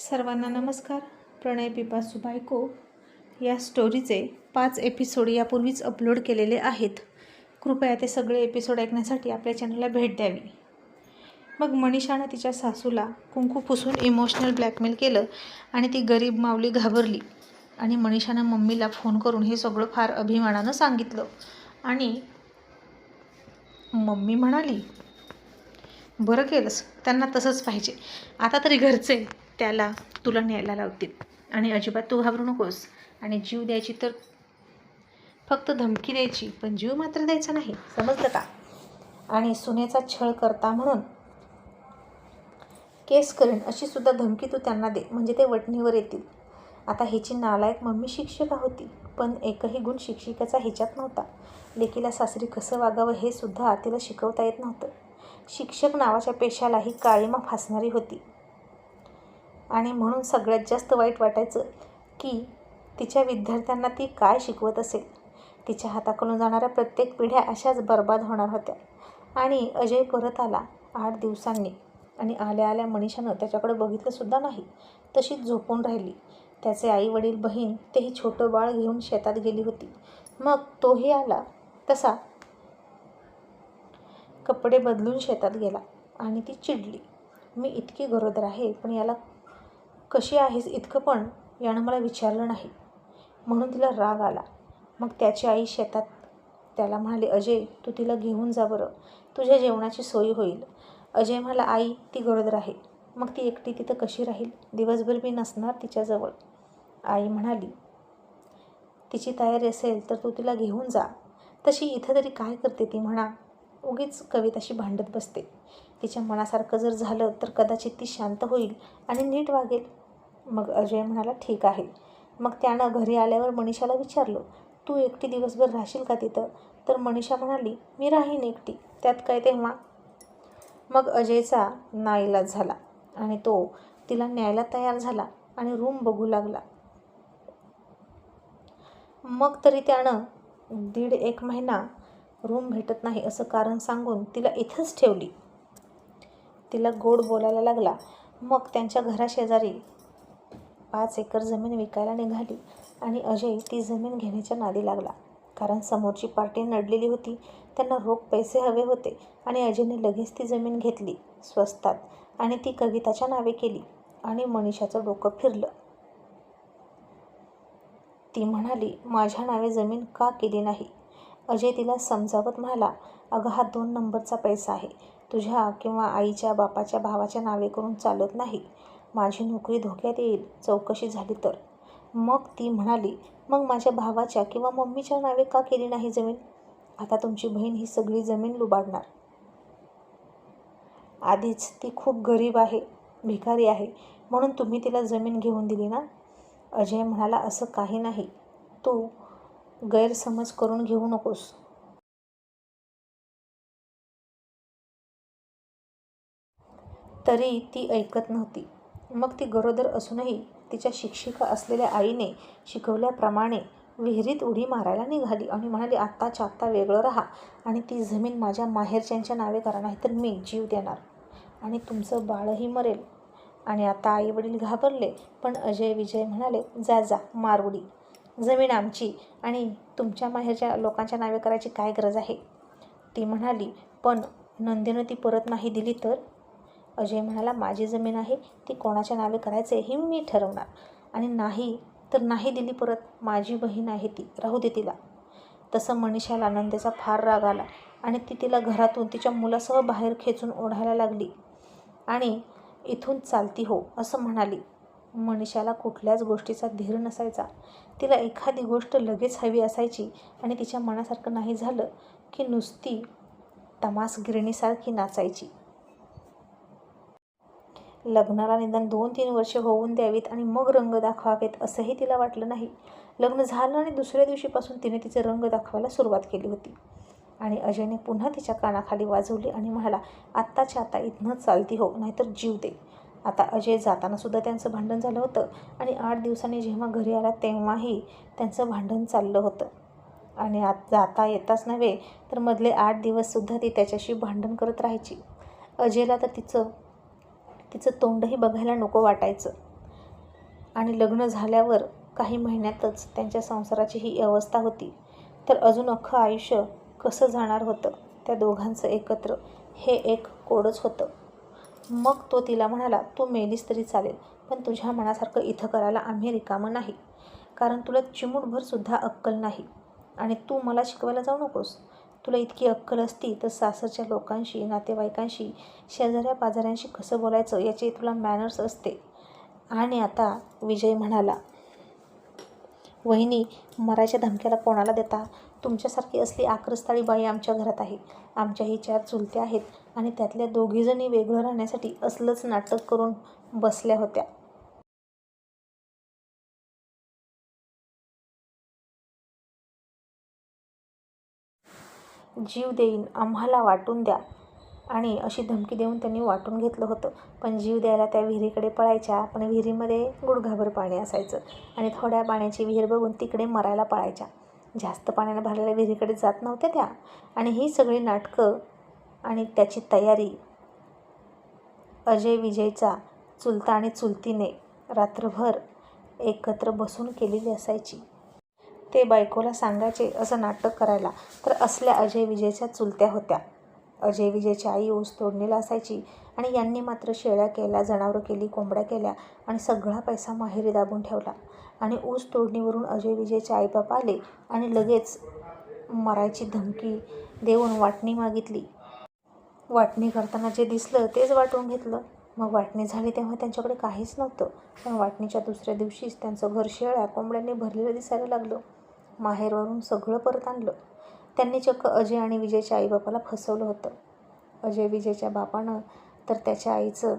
सर्वांना नमस्कार. प्रणय पिपासू बायको या स्टोरीचे पाच एपिसोड यापूर्वीच अपलोड केलेले आहेत. कृपया ते सगळे एपिसोड ऐकण्यासाठी आपल्या चॅनलला भेट द्यावी. मग मनीषानं तिच्या सासूला कुंकू पुसून इमोशनल ब्लॅकमेल केलं आणि ती गरीब माऊली घाबरली आणि मनीषानं मम्मीला फोन करून हे सगळं फार अभिमानानं सांगितलं. आणि मम्मी म्हणाली बरं केलंस त्यांना तसंच पाहिजे. आता तरी घरचे त्याला तुला न्यायला लावतील. आणि अजिबात तू घाबरू नकोस. आणि जीव द्यायची तर फक्त धमकी द्यायची पण जीव मात्र द्यायचा नाही. समजलं का? आणि सुनेचा छळ करता म्हणून केस करीन अशी सुद्धा धमकी तू त्यांना दे. म्हणजे ते वटणीवर येतील. आता हिची नालायक मम्मी शिक्षिका होती पण एकही गुण शिक्षिकेचा ह्याच्यात नव्हता. लेकीला सासरी कसं वागावं हे सुद्धा तिला शिकवता येत नव्हतं. शिक्षक नावाच्या पेशाला ही काळीमा फासणारी होती. आणि म्हणून सगळ्यात जास्त वाईट वाटायचं की तिच्या विद्यार्थ्यांना ती काय शिकवत असेल? तिच्या हाताकडून जाणाऱ्या प्रत्येक पिढ्या अशाच बर्बाद होणार होत्या. आणि अजय परत आला आठ दिवसांनी. आणि आल्या आल्या मनीषानं त्याच्याकडे बघितलंसुद्धा नाही. तशीच झोपून राहिली. त्याचे आई वडील बहीण तेही छोटं बाळ घेऊन शेतात गेली होती. मग तोही आला. तसा कपडे बदलून शेतात गेला. आणि ती चिडली. मी इतकी गरोदर आहे पण याला कशी आहेस इतकं पण यानं मला विचारलं नाही. म्हणून तिला राग आला. मग त्याची आई शेतात त्याला म्हणाली अजय तू तिला घेऊन जा बरं. तुझ्या जेवणाची सोय होईल. अजय म्हणाला आई ती गरोदर आहे. मग ती एकटी तिथं कशी राहील? दिवसभर मी नसणार तिच्याजवळ. आई म्हणाली तिची तयारी असेल तर तू तिला घेऊन जा. तशी इथं तरी काय करते ती म्हणा. उगीच कविताशी भांडत बसते. तिच्या मनासारखं जर झालं तर कदाचित ती शांत होईल आणि नीट वागेल. मग अजय म्हणाला ठीक आहे. मग त्यानं घरी आल्यावर मनीषाला विचारलं तू एकटी दिवसभर राहशील का तिथं? तर मनीषा म्हणाली मी राहीन एकटी त्यात काय तेव्हा? मग अजयचा नाईलाज झाला आणि तो तिला न्यायला तयार झाला आणि रूम बघू लागला. मग तरी त्यानं दीड एक महिना रूम भेटत नाही असं कारण सांगून तिला इथंच ठेवली. तिला गोड बोलायला लागला. मग त्यांच्या घराशेजारी पाच एकर जमीन विकायला निघाली आणि अजय ती जमीन घेण्याच्या नादी लागला. कारण समोरची पार्टी नडलेली होती त्यांना रोख पैसे हवे होते आणि अजयने लगेच ती जमीन घेतली स्वस्तात आणि ती कविताच्या नावे केली आणि मनीषाचं डोकं फिरलं. ती म्हणाली माझ्या नावे जमीन का केली नाही अजय तिला समजावत म्हणाला अगं हा दोन नंबरचा पैसा आहे. तुझ्या किंवा आईच्या बापाच्या भावाच्या नावे करून चालत नाही. माझी नोकरी धोक्यात येईल चौकशी झाली तर. मग ती म्हणाली मग माझ्या भावाच्या किंवा मम्मीच्या नावे का केली नाही जमीन? आता तुमची बहीण ही सगळी जमीन लुबाडणार. आधीच ती खूप गरीब आहे भिकारी आहे म्हणून तुम्ही तिला जमीन घेऊन दिली ना? अजय म्हणाला असं काही नाही. तू गैरसमज करून घेऊ नकोस. तरी ती ऐकत नव्हती. मग ती गरोदर असूनही तिच्या शिक्षिका असलेल्या आईने शिकवल्याप्रमाणे विहिरीत उडी मारायला निघाली. आणि म्हणाली आत्ताच्या आत्ता वेगळं राहा आणि ती जमीन माझ्या माहेरच्यांच्या नावे करा नाही तर मी जीव देणार आणि तुमचं बाळही मरेल. आणि आता आई वडील घाबरले पण अजय विजय म्हणाले जा जा मारउडी जमीन आमची आणि तुमच्या माहेरच्या लोकांच्या नावे करायची काय गरज आहे? ती म्हणाली पण नंदीनं ती परत नाही दिली तर? अजय म्हणाला माझी जमीन आहे ती कोणाच्या नावे करायचे हे मी ठरवणार. आणि नाही तर नाही दिली परत. माझी बहीण आहे ती. राहू दे तिला. तसं मनीषाला आनंदेचा फार राग आला आणि ती तिला घरातून तिच्या मुलासह बाहेर खेचून ओढायला लागली. आणि इथून चालती हो असं म्हणाली. मनीषाला कुठल्याच गोष्टीचा धीर नसायचा. तिला एखादी गोष्ट लगेच हवी असायची आणि तिच्या मनासारखं नाही झालं की नुसती तमास गिरणीसारखी नाचायची. लग्नाला निदान दोन तीन वर्षे होऊन द्यावीत आणि मग रंग दाखवावेत असंही तिला वाटलं नाही. लग्न झालं आणि दुसऱ्या दिवशीपासून तिने तिचे रंग दाखवायला सुरुवात केली होती. आणि अजयने पुन्हा तिच्या कानाखाली वाजवली आणि म्हणाला आत्ताच्या आता इथनं चालती हो नाहीतर जीव दे. आता अजय जाताना सुद्धा त्यांचं भांडण झालं होतं आणि आठ दिवसांनी जेव्हा घरी आला तेव्हाही त्यांचं भांडण चाललं होतं. आणि आत जाता येताच नव्हे तर मधले आठ दिवससुद्धा ती त्याच्याशी भांडण करत राहायची. अजयला तर तिचं तिचं तोंडही बघायला नको वाटायचं. आणि लग्न झाल्यावर काही महिन्यातच त्यांच्या संसाराची ही अवस्था होती. तर अजून अख्खं आयुष्य कसं जाणार होतं? त्या दोघांचं एकत्र हे एक कोडच होतं. मग तो तिला म्हणाला तू मेलीस तरी चालेल पण तुझ्या मनासारखं इथं करायला आम्ही रिकामं नाही. कारण तुला चिमूटभरसुद्धा अक्कल नाही. आणि तू मला शिकवायला जाऊ नकोस. तुला इतकी अक्कल असती तर सासरच्या लोकांशी नातेवाईकांशी शेजाऱ्या पाजाऱ्यांशी कसं बोलायचं याचे तुला मॅनर्स असते. आणि आता विजय म्हणाला वहिनी मरायच्या धमक्याला कोणाला देता? तुमच्यासारखी असली आक्रस्ताळी बाई आमच्या घरात आहे. आमच्याही चार चुलत्या आहेत आणि त्यातल्या दोघीजणी वेगळं राहण्यासाठी असलंच नाटक करून बसल्या होत्या. जीव देईन आम्हाला वाटून द्या. आणि अशी धमकी देऊन त्यांनी वाटून घेतलं होतं. पण जीव द्यायला त्या विहिरीकडे पळायच्या पण विहिरीमध्ये गुडघाभर पाणी असायचं. आणि थोड्या पाण्याची विहीर बघून तिकडे मरायला पळायच्या. जास्त पाण्याने भरलेल्या विहिरीकडे जात नव्हत्या त्या. आणि ही सगळी नाटकं आणि त्याची तयारी अजय विजयचा चुलता आणि चुलतीने रात्रभर एकत्र बसून केलेली असायची. ते बायकोला सांगायचे असं नाटक करायला. तर असल्या अजय विजयच्या चुलत्या होत्या. अजय विजयची आई ऊस तोडणीला असायची आणि यांनी मात्र शेळ्या केल्या जनावरं केली कोंबड्या केल्या आणि सगळा पैसा माहेरी दाबून ठेवला. आणि ऊस तोडणीवरून अजय विजयचे आईबाप आले आणि लगेच मरायची धमकी देऊन वाटणी मागितली. वाटणी करताना जे दिसलं तेच वाटून घेतलं. मग वाटणी झाली तेव्हा त्यांच्याकडे काहीच नव्हतं. पण वाटणीच्या दुसऱ्या दिवशीच त्यांचं घर शेळ्या कोंबड्यांनी भरलेलं दिसायला लागलं. माहेरवरून सगळं परत आणलं. त्यांनी चक्क अजय आणि विजयच्या आईबापाला फसवलं होतं. अजय विजयच्या बापानं तर त्याच्या आईचं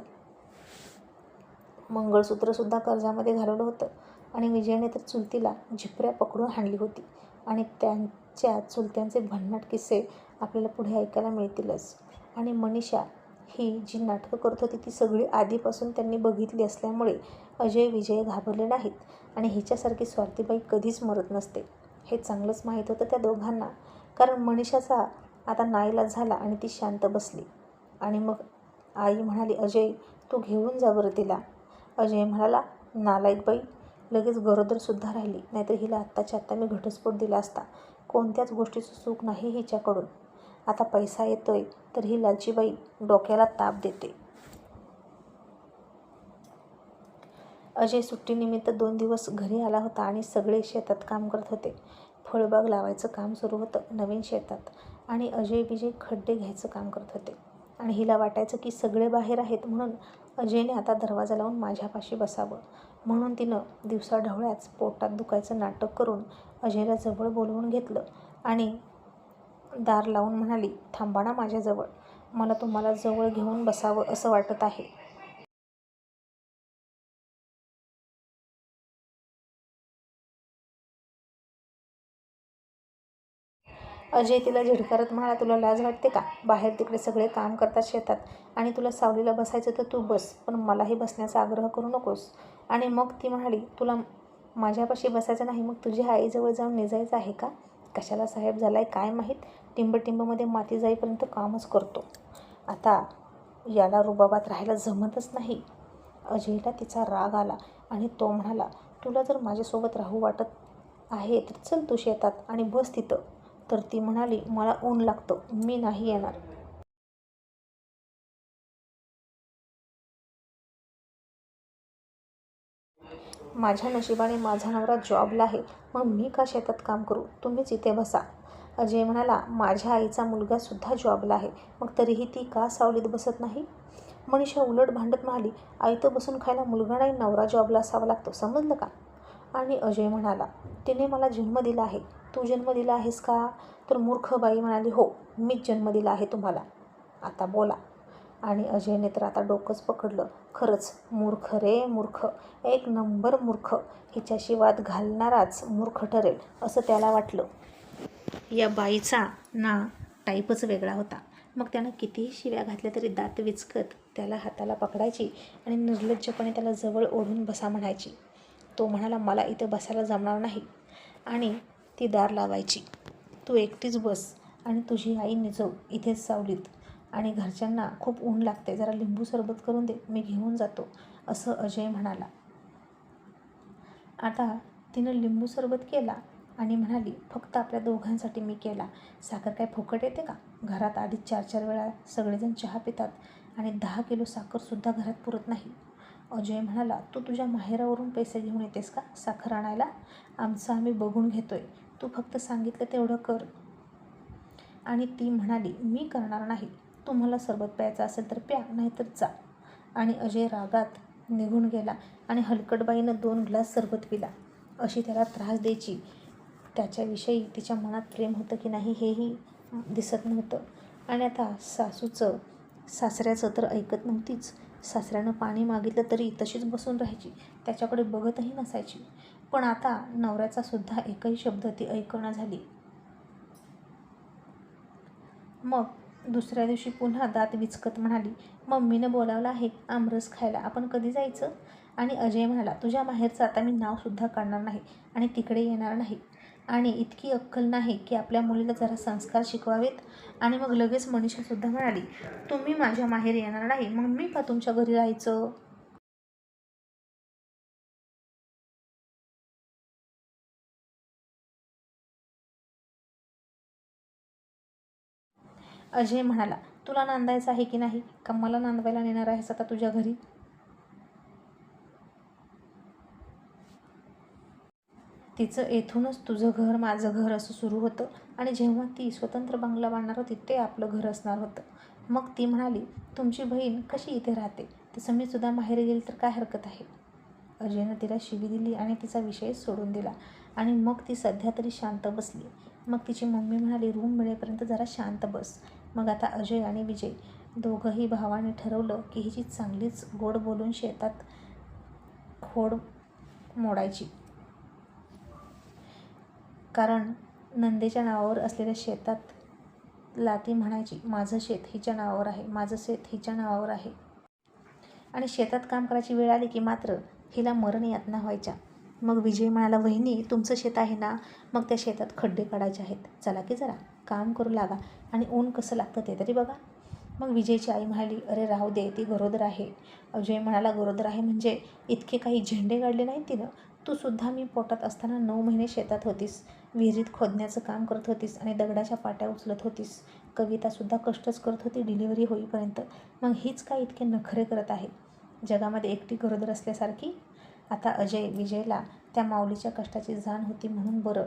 मंगळसूत्रसुद्धा कर्जामध्ये घालवलं होतं आणि विजयने तर चुलतीला झिपऱ्या पकडून हाणली होती आणि त्यांच्या चुलत्यांचे भन्नाट किस्से आपल्याला पुढे ऐकायला मिळतीलच. आणि मनीषा ही जी नाटकं करत होती ती सगळी आधीपासून त्यांनी बघितली असल्यामुळे अजय विजय घाबरले नाहीत आणि हिच्यासारखी स्वार्थीबाई कधीच मरत नसते. हे चांगलंच माहीत होतं त्या दोघांना. कारण मनीषाचा आता नाईलाज झाला आणि ती शांत बसली. आणि मग आई म्हणाली अजय तू घेऊन जा बरं तिला. अजय म्हणाला नालायक बाई लगेच गरोदरसुद्धा राहिली. नाहीतर हिला आत्ताच्या आत्ता मी घटस्फोट दिला असता. कोणत्याच गोष्टीचं सुख नाही हिच्याकडून. आता पैसा येतोय तर ही लालचीबाई डोक्याला ताप देते. अजय सुट्टीनिमित्त दोन दिवस घरी आला होता आणि सगळे शेतात काम करत होते. फळबाग लावायचं काम सुरू होतं नवीन शेतात. आणि अजय विजय खड्डे घ्यायचं काम करत होते. आणि हिला वाटायचं की सगळे बाहेर आहेत म्हणून अजयने आता दरवाजा लावून माझ्यापाशी बसावं. म्हणून तिनं दिवसा ढवळ्याच पोटात दुखायचं नाटक करून अजयला जवळ बोलवून घेतलं आणि दार लावून म्हणाली थांबा ना माझ्याजवळ. मला तुम्हाला जवळ घेऊन बसावं असं वाटत आहे. अजय तिला झिडकारत म्हणाला तुला लाज वाटते का? बाहेर तिकडे सगळे काम करतात शेतात आणि तुला सावलीला बसायचं तर तू बस पण मलाही बसण्याचा आग्रह करू नकोस. आणि मग ती म्हणाली तुला माझ्यापाशी बसायचं नाही मग तुझ्या आईजवळ जाऊन निजायचं आहे का? कशाला साहेब झाला आहे काय माहीत? टिंबटिंबमध्ये माती जाईपर्यंत कामच करतो. आता याला रुबाबात राहायला जमतच नाही. अजयला तिचा राग आला आणि तो म्हणाला तुला जर माझ्यासोबत राहू वाटत आहे तर चल तू शेतात आणि बस तिथं. तर ती म्हणाली मला ऊन लागतं मी नाही येणार. माझ्या नशिबाने माझा नवरा जॉबला आहे मग मी का शेतात काम करू? तुम्हीच इथे बसा. अजय म्हणाला माझ्या आईचा मुलगासुद्धा जॉबला आहे मग तरीही ती का सावलीत बसत नाही? मनीषा उलट भांडत म्हणाली आई तर बसून खायला मुलगा नाही नवरा जॉबला असावा लागतो समजलं का? आणि अजय म्हणाला तिने मला जन्म दिला आहे. तू जन्म दिला आहेस का? तर मूर्ख बाई म्हणाली हो मीच जन्म दिला आहे तुम्हाला. आता बोला. आणि अजयने तर आता डोकंच पकडलं. खरंच मूर्ख रे मूर्ख. एक नंबर मूर्ख. हिच्याशी वाद घालणाराच मूर्ख ठरेल असं त्याला वाटलं. या बाईचा ना टाईपच वेगळा होता. मग त्यानं कितीही शिव्या घातल्या तरी दात विचकत त्याला हाताला पकडायची आणि निर्लज्जपणे त्याला जवळ ओढून बसा म्हणायची. तो म्हणाला मला इथं बसायला जमणार नाही. आणि ती दार लावायची. तू एकटीच बस आणि तुझी आई निजव इथेच सावलीत आणि घरच्यांना खूप ऊन लागते जरा लिंबू सरबत करून दे मी घेऊन जातो असं अजय म्हणाला. आता तिनं लिंबू सरबत केला आणि म्हणाली फक्त आपल्या दोघांसाठी मी केला. साखर काय फुकट येते का? घरात आधीच चार चार वेळा सगळेजण चहा पितात आणि दहा किलो साखरसुद्धा घरात पुरत नाही. अजय म्हणाला तू तुझ्या माहेरावरून पैसे घेऊन येतेस का? साखर आणायला? आमचं आम्ही बघून घेतोय. तू फक्त सांगितलं तेवढं कर. आणि ती म्हणाली मी करणार नाही. तुम्हाला सरबत प्यायचं असेल तर प्या नाहीतर जा. आणि अजय रागात निघून गेला आणि हलकटबाईनं दोन ग्लास सरबत पिला. अशी त्याला त्रास द्यायची. त्याच्याविषयी तिच्या मनात प्रेम होतं की नाही हेही दिसत नव्हतं. आणि आता सासूचं सासऱ्याचं तर ऐकत नव्हतीच. सासऱ्यानं पाणी मागितलं तरी तशीच बसून राहायची त्याच्याकडे बघतही नसायची. पण आता नवऱ्याचा सुद्धा एकही शब्द ती ऐकणं झाली. मग दुसऱ्या दिवशी पुन्हा दात विचकत म्हणाली मम्मीनं बोलावलं आहे आमरस खायला आपण कधी जायचं? आणि अजय म्हणाला तुझ्या माहेरचं आता मी नावसुद्धा काढणार नाही आणि तिकडे येणार नाही. आणि इतकी अक्कल नाही की आपल्या मुलीला जरा संस्कार शिकवावेत. आणि मग लगेच मनीषासुद्धा म्हणाली तुम्ही माझ्या माहेर येणार नाही मग मी का तुमच्या घरी राहायचं? अजय म्हणाला तुला नांदायचं आहे की नाही? का मला नांदवायला नेणार आहेस आता तुझ्या घरी? तिचं येथूनच तुझं घर माझं घर असं सुरू होतं आणि जेव्हा ती स्वतंत्र बंगला बांधणार होती ते आपलं घर असणार होतं. मग ती म्हणाली तुमची बहीण कशी इथे राहते? तसं मी सुद्धा माहेर गेली तर काय हरकत आहे? अजयनं तिला शिवी दिली आणि तिचा विषय सोडून दिला. आणि मग ती सध्या तरी शांत बसली. मग तिची मम्मी म्हणाली रूम मिळेपर्यंत जरा शांत बस. मग आता अजय आणि विजय दोघंही भावाने ठरवलं की हिची चांगलीच गोड बोलून शेतात खोड मोडायची. कारण नंदेच्या नावावर असलेल्या शेतात लाती म्हणायची माझं शेत हिच्या नावावर आहे माझं शेत हिच्या नावावर आहे. आणि शेतात काम करायची वेळ आली की मात्र हिला मरण यातना व्हायच्या. मग विजय म्हणाला वहिनी तुमचं शेत आहे ना? मग त्या शेतात खड्डे काढायचे आहेत. चला की जरा काम करू लागा आणि ऊन कसं लागतं ते तरी बघा. मग विजयची आई म्हणाली अरे राहू दे ती गरोदर आहे. अजय म्हणाला गरोदर आहे म्हणजे इतके काही झेंडे काढले नाही तिनं? तू सुद्धा मी पोटात असताना नऊ महिने शेतात होतीस विहिरीत खोदण्याचं काम करत होतीस आणि दगडाच्या पाट्या उचलत होतीस. कवितासुद्धा कष्टच करत होती डिलिव्हरी होईपर्यंत. मग हीच काय इतके नखरे करत आहे? जगामध्ये एकटी गरोदर असल्यासारखी? आता अजय विजयला त्या माऊलीच्या कष्टाची जाण होती म्हणून बरं.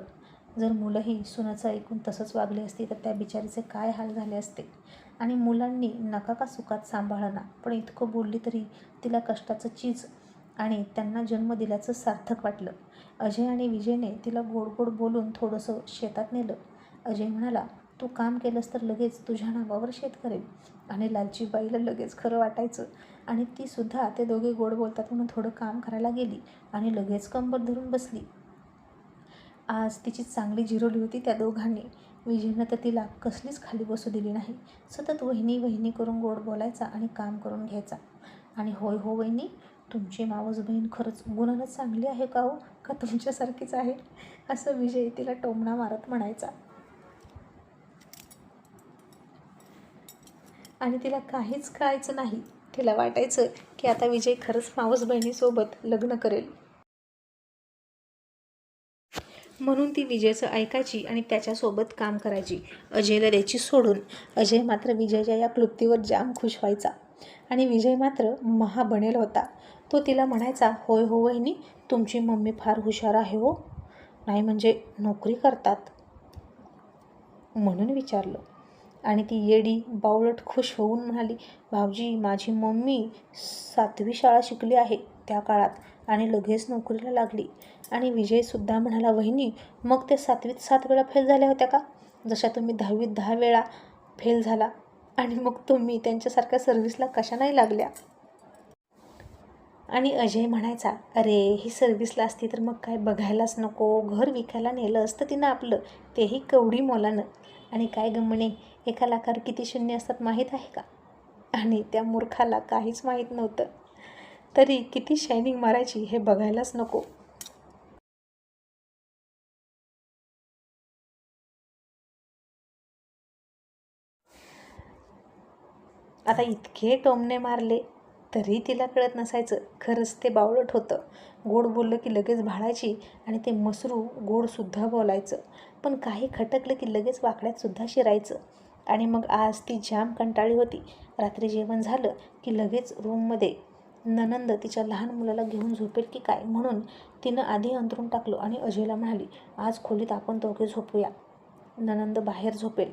जर मुलंही सुनाचं ऐकून तसंच वागली असती तर त्या बिचारीचे काय हाल झाले असते? आणि मुलांनी नका का सुखात सांभाळना पण इतकं बोलली तरी तिला कष्टाचं चीज आणि त्यांना जन्म दिल्याचं सार्थक वाटलं. अजय आणि विजयने तिला गोड गोड बोलून थोडंसं शेतात नेलं. अजय म्हणाला तू काम केलंस तर लगेच तुझ्या नावावर शेत करेल आणि लालची बाईला लगेच खरं वाटायचं. आणि ती सुद्धा ते दोघे गोड बोलतात म्हणून थोडं काम करायला गेली आणि लगेच कंबर धरून बसली. आज तिची चांगली जिरवली होती त्या दोघांनी. विजयनं तर तिला कसलीच खाली बसू दिली नाही सतत वहिनी वहिनी करून गोड बोलायचा आणि काम करून घ्यायचा. आणि होय हो वहिनी तुमची मावस बहीण खरंच गुणानं चांगली आहे का हो? का तुमच्यासारखीच आहे? असं विजय तिला टोमणा मारत म्हणायचा. आणि तिला काहीच कळायचं नाही. तिला वाटायचं की आता विजय खरंच मावस बहिणीसोबत लग्न करेल. म्हणून ती विजयचं ऐकायची आणि त्याच्यासोबत काम करायची. अजयला द्यायची सोडून. अजय मात्र विजयच्या या क्लुप्तीवर जाम खुश व्हायचा. आणि विजय मात्र महा बनेल होता. तो तिला म्हणायचा होय हो वहिनी तुमची मम्मी फार हुशार आहे हो. नाही म्हणजे नोकरी करतात. म्हणून विचारलं. आणि ती येडी बावळट खुश होऊन म्हणाली भाऊजी माझी मम्मी सातवी शाळा शिकली आहे त्या काळात आणि लगेच नोकरीला लागली. आणि विजयसुद्धा म्हणाला वहिनी मग ते सातवीत सात वेळा फेल झाल्या होत्या का? जशा तुम्ही दहावीत दहा वेळा फेल झाला आणि मग तुम्ही त्यांच्यासारख्या सर्व्हिसला कशा नाही लागल्या? आणि अजय म्हणायचा अरे ही सर्व्हिसला असती तर मग काय बघायलाच नको. घर विकायला नेलं असतं तिनं आपलं. तेही कवडी मोलानं. आणि काय गमणे एका लाखावर किती शून्य असतात माहीत आहे का? आणि त्या मूर्खाला काहीच माहीत नव्हतं. तरी किती शायनिंग मारायची हे बघायलाच नको. आता इतके टोमणे मारले तरी तिला कळत नसायचं. खरंच ते बावळट होतं. गोड बोललं की लगेच भाळायची आणि ते मसरू गोडसुद्धा बोलायचं. पण काही खटकलं की लगेच वाकड्यातसुद्धा शिरायचं. आणि मग आज ती जाम कंटाळी होती. रात्री जेवण झालं की लगेच रूममध्ये ननंद तिच्या लहान मुलाला घेऊन झोपेल की काय म्हणून तिनं आधी अंतरून टाकलं आणि अजयला म्हणाली आज खोलीत आपण दोघे झोपूया. ननंद बाहेर झोपेल.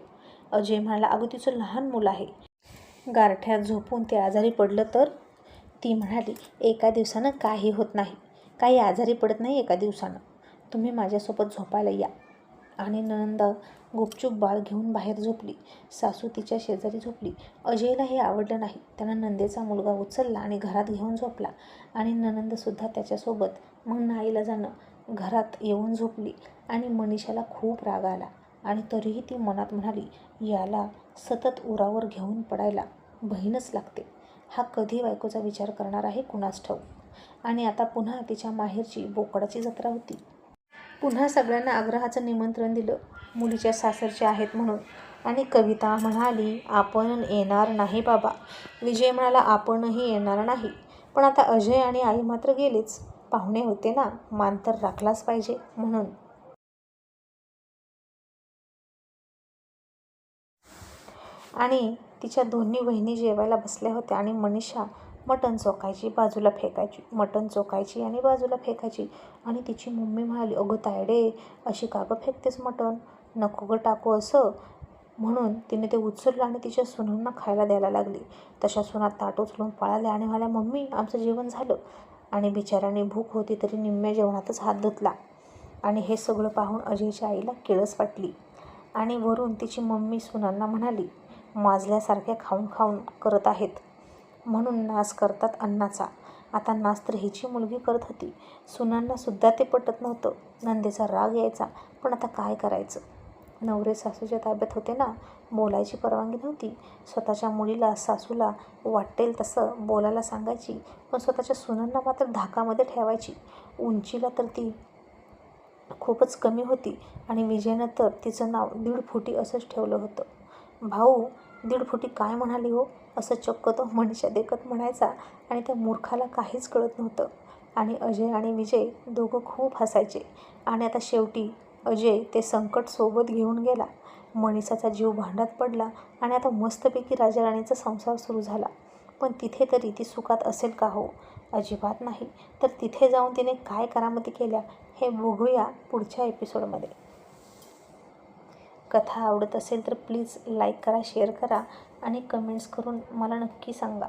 अजय म्हणाला अगं तिचं लहान मुलं आहे. गारठ्यात झोपून ते आजारी पडलं तर? ती म्हणाली एका दिवसानं काही होत नाही. काही आजारी पडत नाही एका दिवसानं. तुम्ही माझ्यासोबत झोपायला या. आणि ननंदा गुपचूप बाळ घेऊन बाहेर झोपली. सासू तिच्या शेजारी झोपली. अजयला हे आवडलं नाही. त्यानं नंदेचा मुलगा उचलला आणि घरात घेऊन झोपला. आणि ननंदसुद्धा त्याच्यासोबत. मग नाईला जाणं. घरात येऊन झोपली. आणि मनीषाला खूप राग आला. आणि तरीही ती मनात म्हणाली याला सतत उरावर घेऊन पडायला बहीणच लागते. हा कधी बायकोचा विचार करणार आहे कुणास ठाऊक? आणि आता पुन्हा तिच्या माहेरची बोकडाची जत्रा होती. पुन्हा सगळ्यांना आग्रहाचं निमंत्रण दिलं. मुलीच्या सासरचे आहेत म्हणून. आणि कविता म्हणाली आपण येणार नाही बाबा. विजय म्हणाला आपणही येणार नाही. पण आता अजय आणि आई मात्र गेलेच. पाहुणे होते ना मान तर राखलाच पाहिजे. म्हणून आणि तिच्या दोन्ही बहिणी जेवायला बसल्या होत्या आणि मनीषा मटण चोकायची बाजूला फेकायची मटण चोखायची आणि बाजूला फेकायची. आणि तिची मम्मी म्हणाली अगं तायडे अशी का गं फेकतेस मटण? नको गं टाकू असं. म्हणून तिने ते उचललं आणि तिच्या सुनांना खायला द्यायला लागली. तशा सुना ताट उचलून पळाल्या आणि म्हणाल्या मम्मी आमचं जेवण झालं. आणि बिचाराने भूक होती तरी निम्म्या जेवणातच हात धुतला. आणि हे सगळं पाहून अजयच्या आईला केळस वाटली. आणि वरून तिची मम्मी सुनांना म्हणाली माजल्यासारख्या खाऊन खाऊन करत आहेत. म्हणून नाश करतात अन्नाचा आता नाश तर हिची मुलगी करत होती. सुनांनासुद्धा ते पटत नव्हतं. नंदेचा राग यायचा. पण आता काय करायचं? नवरे सासूच्या ताब्यात होते ना? बोलायची परवानगी नव्हती. स्वतःच्या मुलीला सासूला वाटेल तसं बोलायला सांगायची. पण स्वतःच्या सुनांना मात्र धाकामध्ये ठेवायची. उंचीला तर ती खूपच कमी होती. आणि विजयनं तर तिचं नाव दीड फुटी असंच ठेवलं होतं. भाऊ दीड फुटी काय म्हणाली हो? असं चक्क तो मनीषा देखत म्हणायचा आणि त्या मूर्खाला काहीच कळत नव्हतं. आणि अजय आणि विजय दोघं खूप हसायचे. आणि आता शेवटी अजय ते संकट सोबत घेऊन गेला. मनीषाचा जीव भांड्यात पडला आणि आता मस्तपैकी राजाराणीचा संसार सुरू झाला. पण तिथे तरी ती सुखात असेल का हो? अजिबात नाही. तर तिथे जाऊन तिने काय करामती केल्या हे बघूया पुढच्या एपिसोडमध्ये कथा आवडत असेल तर प्लीज लाईक करा शेअर करा आणि कमेंट्स करून मला नक्की सांगा.